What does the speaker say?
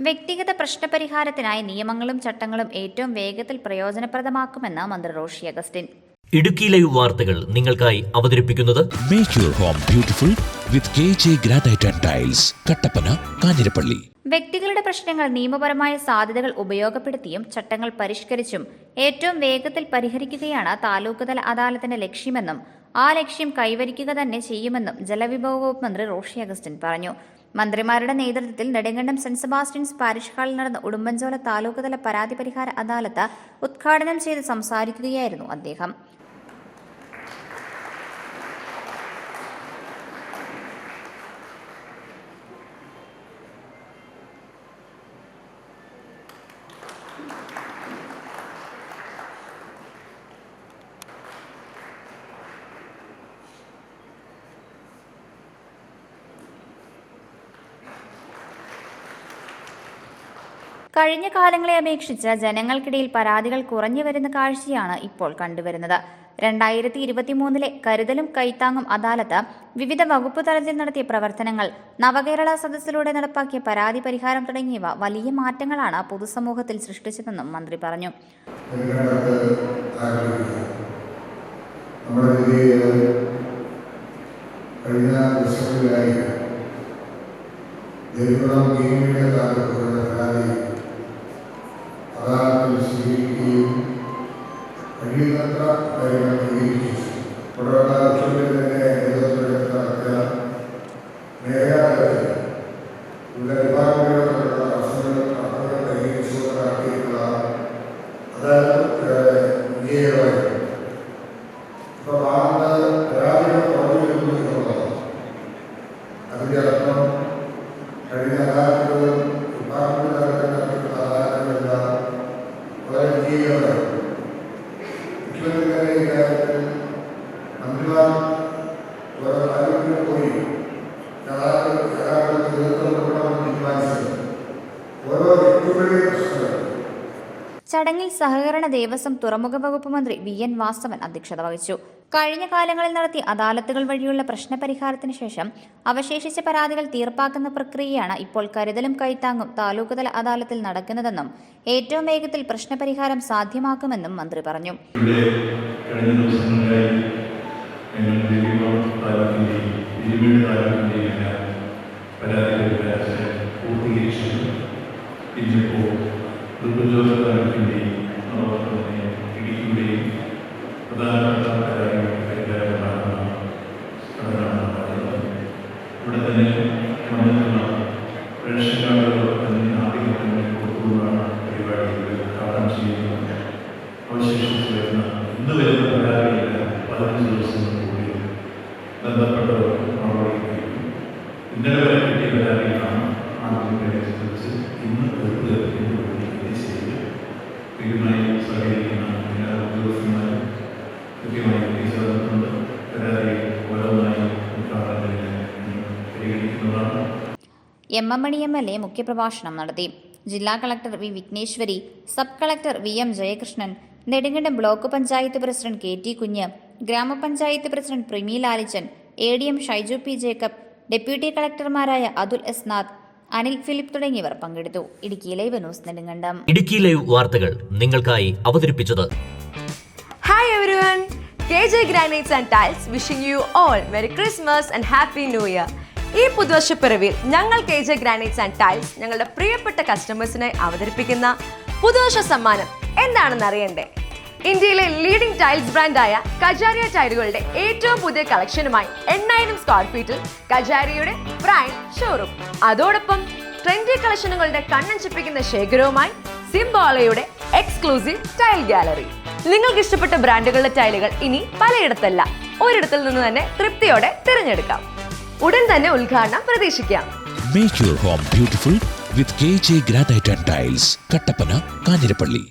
വ്യക്തിഗത പ്രശ്നപരിഹാരത്തിനായി നിയമങ്ങളും ചട്ടങ്ങളും ഏറ്റവും വേഗത്തിൽ പ്രയോജനപ്രദമാക്കുമെന്ന് മന്ത്രി റോഷി അഗസ്റ്റിൻ. ഇടുക്കി ലൈവ് വാർത്തകൾ നിങ്ങൾക്കായി അവതരിപ്പിക്കുന്നത് home beautiful with KJ Granite tiles Kattappana Kanjirappally വ്യക്തികളുടെ പ്രശ്നങ്ങൾ നിയമപരമായ സാധ്യതകൾ ഉപയോഗപ്പെടുത്തിയും ചട്ടങ്ങൾ പരിഷ്കരിച്ചും ഏറ്റവും വേഗത്തിൽ പരിഹരിക്കുകയാണ് താലൂക്ക് തല അദാലത്തിന്റെ ലക്ഷ്യമെന്നും ആ ലക്ഷ്യം കൈവരിക്കുക തന്നെ ചെയ്യുമെന്നും ജലവിഭവ വകുപ്പ് മന്ത്രി റോഷി അഗസ്റ്റിൻ പറഞ്ഞു. മന്ത്രിമാരുടെ നേതൃത്വത്തിൽ നെടുങ്കണ്ടം സെന്റ് സെബാസ്റ്റ്യൻസ് പാരിഷ് ഹാളിൽ നടന്ന ഉടുമ്പൻചോല താലൂക്ക് തല പരാതി പരിഹാര അദാലത്ത് ഉദ്ഘാടനം ചെയ്ത് സംസാരിക്കുകയായിരുന്നു അദ്ദേഹം. കഴിഞ്ഞ കാലങ്ങളെ അപേക്ഷിച്ച് ജനങ്ങൾക്കിടയിൽ പരാതികൾ കുറഞ്ഞു വരുന്ന കാഴ്ചയാണ് ഇപ്പോൾ കണ്ടുവരുന്നത്. രണ്ടായിരത്തി ഇരുപത്തിമൂന്നിലെ കരുതലും കൈത്താങ്ങും അദാലത്ത് വിവിധ വകുപ്പ് തലത്തിൽ നടത്തിയ പ്രവർത്തനങ്ങൾ നവകേരള സദസ്സിലൂടെ നടപ്പാക്കിയ പരാതി പരിഹാരം തുടങ്ങിയവ വലിയ മാറ്റങ്ങളാണ് പൊതുസമൂഹത്തിൽ സൃഷ്ടിച്ചതെന്നും മന്ത്രി പറഞ്ഞു. കഴിഞ്ഞ അതായത് വിജയമായി ഇപ്പൊ കാണുന്നത് മന്ത്രിമാർ ഓരോ പോയി. തീരുമാനിച്ചത്. വ്യക്തികളുടെയും പ്രശ്നങ്ങൾ. ചടങ്ങിൽ സഹകരണ ദേവസ്വം തുറമുഖ വകുപ്പ് മന്ത്രി വി എൻ വാസവൻ അധ്യക്ഷത വഹിച്ചു. കഴിഞ്ഞ കാലങ്ങളിൽ നടത്തിയ അദാലത്തുകൾ വഴിയുള്ള പ്രശ്നപരിഹാരത്തിന് ശേഷം അവശേഷിച്ച പരാതികൾ തീർപ്പാക്കുന്ന പ്രക്രിയയാണ് ഇപ്പോൾ കരുതലും കൈത്താങ്ങും താലൂക്ക്തല അദാലത്തിൽ നടക്കുന്നതെന്നും ഏറ്റവും വേഗത്തിൽ പ്രശ്നപരിഹാരം സാധ്യമാക്കുമെന്നും മന്ത്രി പറഞ്ഞു. ഞങ്ങൾ ദേവികുളം താലൂക്കിന്റെയും ഇരുമേട് താലൂക്കിന്റെയും എല്ലാം പരാതികൾ പരാതി പൂർത്തീകരിച്ചു ഇന്നിപ്പോൾ ദുർഗജോല താലൂക്കിന്റെയും അതോടൊപ്പം തന്നെ ഇടുക്കിയുടെയും പ്രധാനപ്പെട്ട പരാതികൾ ഇവിടെ തന്നെ വന്നിട്ടുള്ള കാർഡുകളൊക്കെ തന്നെ ആദ്യഘട്ടങ്ങളിൽ കൊടുത്തുകൊണ്ടാണ് പരിപാടികൾ ഉദ്ഘാടനം ചെയ്യുന്നത്. അവശേഷിച്ച് വരുന്ന ഇന്ന് വരുന്ന ബന്ധപ്പെട്ടവർ ഇന്നലെ വരെ കിട്ടിയ പരാതികളാണ് ആദ്യം ഇന്ന് വെറുതെ ചെയ്ത്. ഇതുമായി സഹകരിക്കുന്ന എല്ലാ ഉദ്യോഗസ്ഥന്മാരും കൃത്യമായി കേസെടുത്തുകൊണ്ട് പരാതി ഓരോന്നായി പരിഗണിക്കുന്നതാണ്. M M Mani M L A മുഖ്യപ്രഭാഷണം നടത്തി. ജില്ലാ collector V Vighneshwari sub collector V M Jayakrishnan Nedumkandam block panchayat president K T Kunju ഗ്രാമപഞ്ചായത്ത് president Primi Lalichan A D M Shaiju P Jacob deputy കളക്ടർമാരായ Atul S Nath Anil Philip തുടങ്ങിയവർ പങ്കെടുത്തു. Idukki live news Nedumkandam. Idukki live വാർത്തകൾ നിങ്ങൾക്കായി അവതരിപ്പിച്ചത്. Hi everyone K J granites and tiles wishing you all merry Christmas and happy new year ഈ പുതുവർഷപ്പിറവിൽ ഞങ്ങൾ K J granites and tiles ഞങ്ങളുടെ പ്രിയപ്പെട്ട കസ്റ്റമേഴ്സിനായി അവതരിപ്പിക്കുന്ന പുതുവർഷ സമ്മാനം എന്താണെന്ന് അറിയണ്ടേ? ഇന്ത്യയിലെ ലീഡിംഗ് ടൈൽസ് ബ്രാൻഡായ കജാരിയ ടൈലുകളുടെ ഏറ്റവും പുതിയ കളക്ഷനുമായി എണ്ണായിരം സ്ക്വയർ ഫീറ്റിൽ കജാരിയുടെ പ്രൈം ഷോറൂം അതോടൊപ്പം ട്രെൻഡി കളക്ഷനുകളുടെ കണ്ണഞ്ചിപ്പിക്കുന്ന ശേഖരവുമായി സിംബോളയുടെ എക്സ്ക്ലൂസീവ് ടൈൽ ഗാലറി നിങ്ങൾക്ക് ഇഷ്ടപ്പെട്ട ബ്രാൻഡുകളുടെ ടൈലുകൾ ഇനി പലയിടത്തല്ല. ഒരിടത്തിൽ നിന്ന് തന്നെ തൃപ്തിയോടെ തിരഞ്ഞെടുക്കാം. ഉടൻ തന്നെ ഉദ്ഘാടനം പ്രതീക്ഷിക്കാം. Make your home beautiful with KJ Granite and Tiles, Kattappana Kanjirappally.